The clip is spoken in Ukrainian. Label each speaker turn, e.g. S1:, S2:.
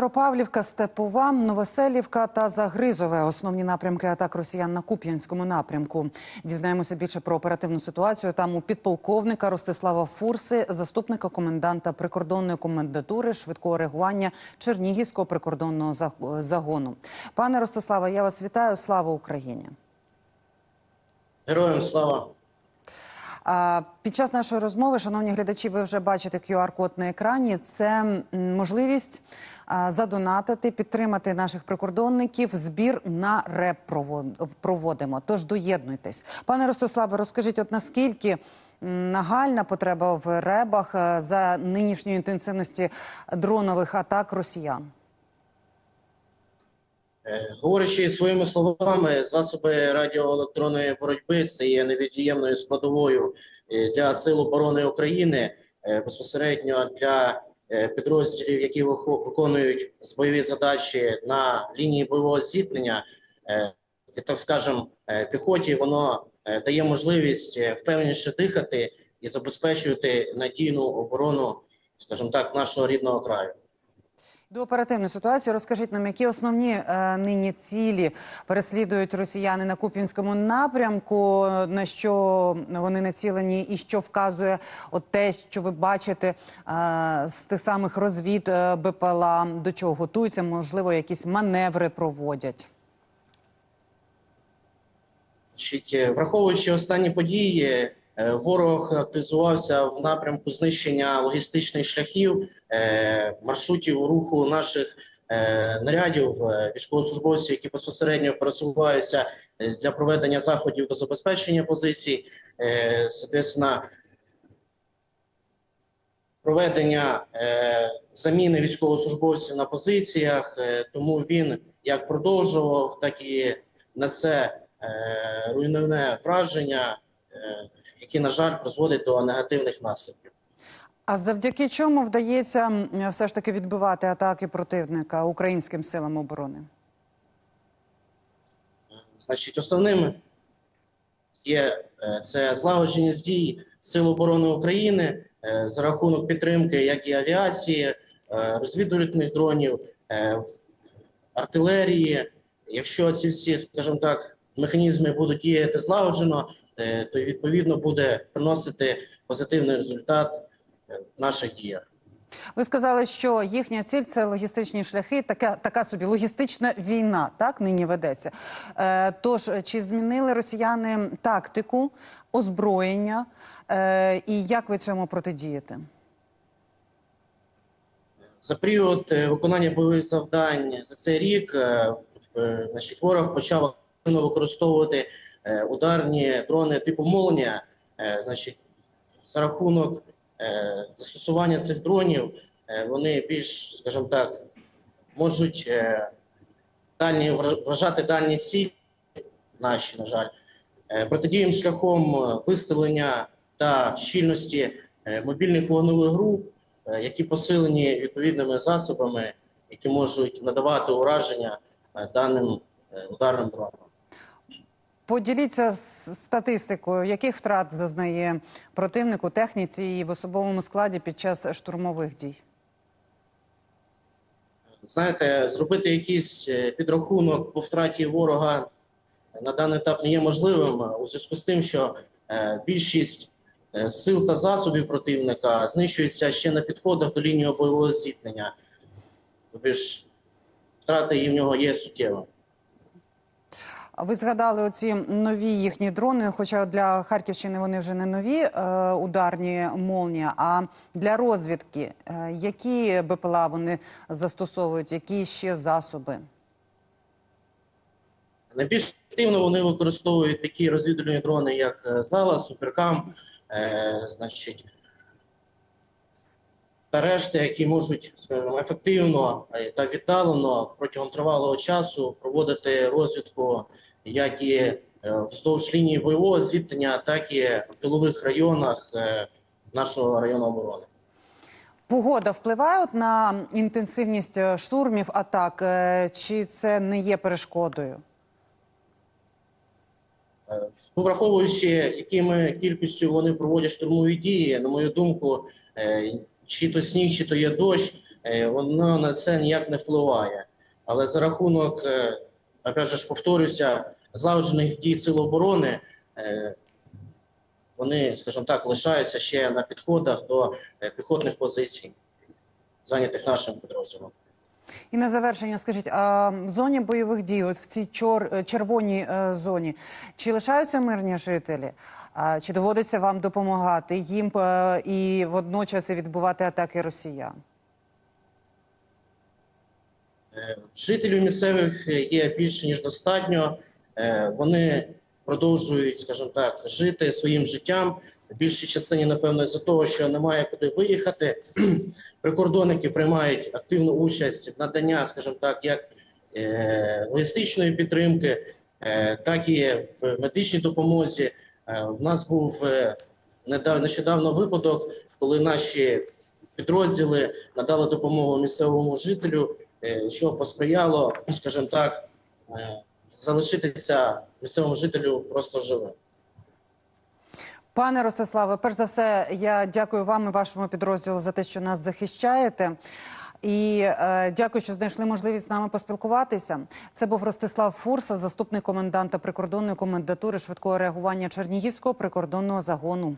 S1: Петропавлівка, Степова, Новоселівка та Загризове основні напрямки атак росіян на Куп'янському напрямку. Дізнаємося більше про оперативну ситуацію. Там у підполковника Ростислава Фурси, заступника коменданта прикордонної комендатури швидкого реагування Чернігівського прикордонного заг- загону. Пане Ростиславе, я вас вітаю. Слава Україні!
S2: Героям слава.
S1: Під час нашої розмови, шановні глядачі, ви вже бачите QR-код на екрані. Це можливість задонатити, підтримати наших прикордонників. Збір на реп прово- проводимо. Тож доєднуйтесь, пане Ростиславе. Розкажіть, от наскільки нагальна потреба в ребах е, за нинішньої інтенсивності дронових атак росіян?
S2: Е, Говорячи своїми словами, засоби радіоелектронної боротьби це є невід'ємною складовою е, для сил оборони України е, безпосередньо для підрозділів, які виконують бойові задачі на лінії бойового зіткнення, так скажем, е, піхоті. Воно дає можливість впевненіше дихати і забезпечувати надійну оборону, скажімо так, нашого рідного краю.
S1: До оперативної ситуації розкажіть нам, які основні е, нині цілі переслідують росіяни на Куп'янському напрямку, на що вони націлені, і що вказує от те, що ви бачите е, з тих самих розвід е, БПЛА, до чого готуються, можливо, якісь маневри проводять.
S2: Е, враховуючи останні події, ворог активізувався в напрямку знищення логістичних шляхів, е, маршрутів руху наших е, нарядів, е, військовослужбовців, які безпосередньо пересуваються е, для проведення заходів до забезпечення позицій. Е, Соответственно, проведення е, заміни військовослужбовців на позиціях, е, тому він як продовжував, так і несе е, руйнівне враження, яке, на жаль, призводить до негативних наслідків.
S1: А завдяки чому вдається все ж таки відбивати атаки противника українським силам оборони?
S2: Значить, основним є е, це злагодженість дій Сил оборони України е, за рахунок підтримки як і авіації, е, розвідувальних дронів, артилерії. Якщо ці всі, скажімо так, механізми будуть діяти злагоджено, е, то відповідно буде приносити позитивний результат е, в наших діях.
S1: Ви сказали, що їхня ціль це логістичні шляхи, така, така собі логістична війна, так нині ведеться. Е, тож, чи змінили росіяни тактику, озброєння, е, і як ви цьому протидієте?
S2: За період е, виконання бойових завдань за цей рік значить, ворог почав використовувати е, ударні дрони типу Молнія. Е, Значить, за рахунок е, застосування цих дронів вони більш, скажімо так, можуть дальні вражати дальні цілі, наші, на жаль, Е, протидієм шляхом виставлення та щільності мобільних вогневих груп які посилені відповідними засобами, які можуть надавати ураження даним ударним дронам.
S1: Поділіться статистикою, яких втрат зазнає противник у техніці і в особовому складі під час штурмових дій?
S2: Знаєте, зробити якийсь е, підрахунок по втраті ворога на даний етап не є можливим у зв'язку з тим, що е, більшість е, сил та засобів противника знищується ще на підходах до лінії бойового зіткнення. Тобто втрати і в нього є суттєвими.
S1: Ви згадали оці нові їхні дрони, хоча для Харківщини вони вже не нові е, ударні молнія, а для розвідки. Е, які БПЛА вони застосовують, які ще засоби?
S2: Найбільш активно вони використовують такі розвідувальні дрони, як е, Зала, Суперкам, значить, та решта, які можуть скажімо, ефективно та віддалено протягом тривалого часу проводити розвідку як і е, вздовж лінії бойового зіткнення, так і в тилових районах е, нашого району оборони.
S1: Погода впливає на інтенсивність е, штурмів, атак, чи це не є перешкодою?
S2: Ну, враховуючи, якими кількістю вони проводять штурмові дії, на мою думку, чи то сніг, чи то є дощ, воно на це ніяк не впливає. Але за рахунок, опять ж повторюся, злагоджених дій Сил оборони, е, вони, скажімо так, лишаються ще на підходах до е, піхотних позицій, зайнятих нашим підрозділом.
S1: І на завершення, скажіть, а в зоні бойових дій, от в цій чор, е, червоній зоні, чи лишаються мирні жителі? А, чи доводиться вам допомагати їм і водночас відбувати атаки росіян?
S2: Е, Жителів місцевих є більше ніж достатньо. Е, Вони продовжують, скажімо так, жити своїм життям. Більшій частині, напевно, з-за того, що немає куди виїхати. Прикордонники приймають активну участь в наданні, скажімо так, як е, логістичної підтримки, е, так і в медичній допомозі. Е, У нас був е, нещодавно випадок, коли наші підрозділи надали допомогу місцевому жителю, е, що посприяло, скажімо так, е, залишитися місцевому жителю просто живим.
S1: Пане Ростиславе, перш за все, я дякую вам і вашому підрозділу за те, що нас захищаєте. І е, дякую, що знайшли можливість з нами поспілкуватися. Це був Ростислав Фурса, заступник коменданта прикордонної комендатури швидкого реагування Чернігівського прикордонного загону.